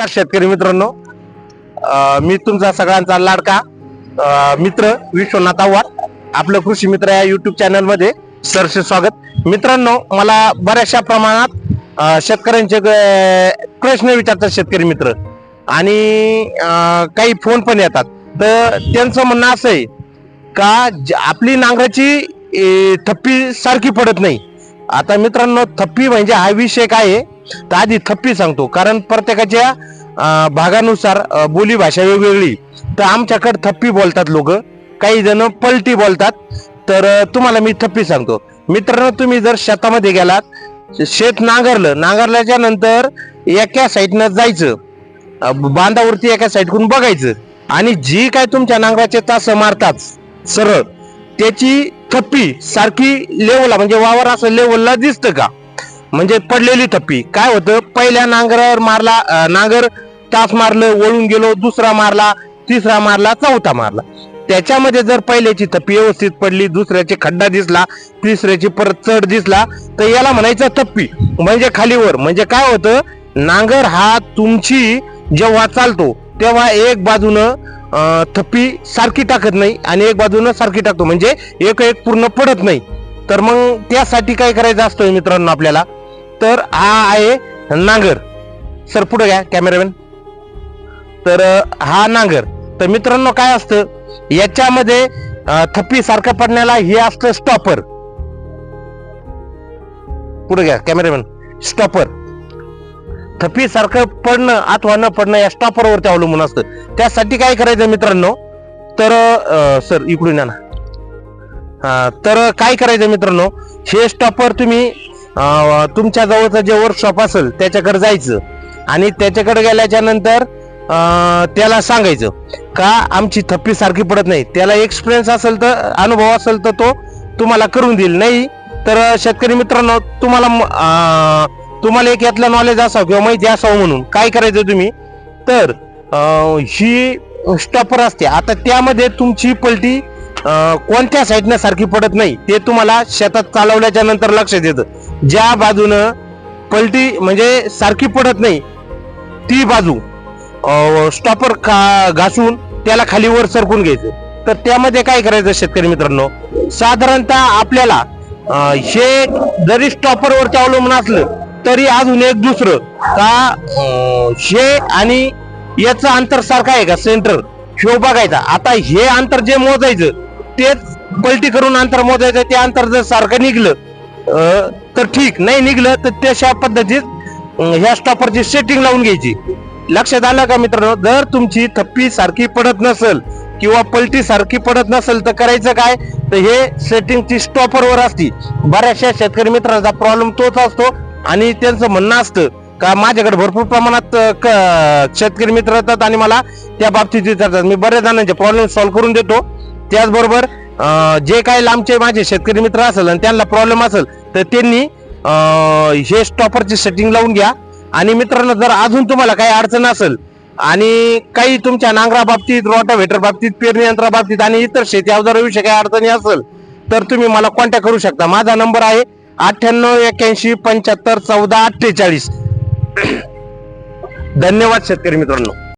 नमस्कार शेतकरी मित्रांनो. मी तुमचा सगळ्यांचा लाडका मित्र विश्वनाथ आव्हाड. आपलं कृषी मित्र या युट्यूब चॅनलमध्ये सरसे स्वागत. मित्रांनो मला बऱ्याचशा प्रमाणात शेतकऱ्यांचे प्रश्न विचारतात शेतकरी मित्र. आणि काही फोन पण येतात. तर त्यांचं म्हणणं असं आहे का आपली नांगराची थप्पी सारखी पडत नाही. आता मित्रांनो थप्पी म्हणजे हा विषय काय आहे? तर आधी थप्पी सांगतो. कारण प्रत्येकाच्या भागानुसार बोलीभाषा वेगवेगळी. तर आमच्याकडे थप्पी बोलतात लोक. काही जण पलटी बोलतात. तर तुम्हाला मी थप्पी सांगतो. मित्रांनो तुम्ही जर शेतामध्ये गेलात शेत नांगरलं नांगरल्याच्या नंतर एका साईडनं जायचं. बांधावरती एका साईडकडून बघायचं. आणि जी काय तुमच्या नांगराचे तास मारतात सरळ त्याची थप्पी सारखी लेवलला म्हणजे वावर असं लेवलला दिसतं का? म्हणजे पडलेली थप्पी. काय होतं? पहिल्या नांगरावर मारला नांगर तास मारलं वळून गेलो दुसरा मारला तिसरा मारला चौथा मारला. त्याच्यामध्ये जर पहिल्याची थप्पी व्यवस्थित पडली दुसऱ्याची खड्डा दिसला तिसऱ्याची परत चढ दिसला तर याला म्हणायचं थप्पी. म्हणजे खालीवर म्हणजे काय होतं? नांगर हा तुमची जेव्हा चालतो तेव्हा एक बाजूनं थप्पी सारखी टाकत नाही आणि एक बाजूनं सारखी टाकतो. म्हणजे एक एक पूर्ण पडत नाही. तर मग त्यासाठी काय करायचं असतं मित्रांनो आपल्याला? तर हा आहे नांगर. सर पुढे घ्या कॅमेरामॅन तर हा नांगर. तर मित्रांनो काय असतं? याच्यामध्ये थप्पी सारखं पडण्याला हे असतं स्टॉपर पुढे घ्या कॅमेरामॅन स्टॉपर थप्पी सारखं पडणं अथवा न पडणं या स्टॉपरवरती अवलंबून असतं. त्यासाठी काय करायचं मित्रांनो? तर सर इकडून या ना. हा, तर काय करायचं मित्रांनो? हे स्टॉपर तुम्ही तुमच्या जवळचं जे वर्कशॉप असेल त्याच्याकडे जायचं. आणि त्याच्याकडे गेल्याच्यानंतर त्याला सांगायचं का आमची थप्पी सारखी पडत नाही. त्याला एक्सपिरियन्स असेल तर अनुभव असेल तर तो तुम्हाला करून देईल. नाही तर शेतकरी मित्रांनो तुम्हाला तुम्हाला एक यातलं नॉलेज असावं किंवा माहिती असावं म्हणून. काय करायचं तुम्ही? तर ही स्टॉपर असते. आता त्यामध्ये तुमची पलटी कोणत्या साईडनं सारखी पडत नाही. ते तुम्हाला शेतात चालवल्याच्या नंतर लक्षात येतं. ज्या बाजूनं पलटी म्हणजे सारखी पडत नाही ती बाजू स्टॉपर घासून त्याला खाली वर सरकून घ्यायचं. तर त्यामध्ये काय करायचं शेतकरी मित्रांनो? साधारणतः आपल्याला हे जरी स्टॉपरवरती अवलंबून असलं तरी अजून एक दुसरं का हे आणि याचं अंतर सारखं आहे का? सेंटर ह्यो बघायचा. आता हे अंतर जे मोजायचं तेच पलटी करून अंतर मोजायचं ते अंतर जर सारखं निघलं तर ठीक नाही निघलं तर तशा पद्धतीत ह्या स्टॉपरची सेटिंग लावून घ्यायची. लक्षात आलं का मित्रांनो? जर तुमची थप्पी सारखी पडत नसेल किंवा पलटी सारखी पडत नसेल तर करायचं काय? तर हे सेटिंगची स्टॉपरवर असती. बऱ्याचशा शेतकरी मित्रांचा प्रॉब्लेम तोच असतो आणि त्यांचं म्हणणं असतं का माझ्याकडे भरपूर प्रमाणात क- शेतकरी मित्र येतात आणि मला त्या बाबतीत विचारतात. मी बऱ्याच जणांचे प्रॉब्लेम सॉल्व्ह करून देतो. त्याचबरोबर जे काही लांबचे माझे शेतकरी मित्र असेल आणि त्यांना प्रॉब्लेम असेल तर त्यांनी हे स्टॉपरची सेटिंग लावून घ्या. आणि मित्रांनो जर अजून तुम्हाला काही अडचण असेल आणि काही तुमच्या नांगरा बाबतीत रोटाव्हेटर बाबतीत पेरणी यंत्रा बाबतीत आणि इतर शेती अवजाराविषयी काही अडचणी असेल तर तुम्ही मला कॉन्टॅक्ट करू शकता. माझा नंबर आहे अठ्ठ्याण्णव एक्याऐंशी पंच्याहत्तर चौदा अठ्ठेचाळीस. धन्यवाद शेतकरी मित्रांनो.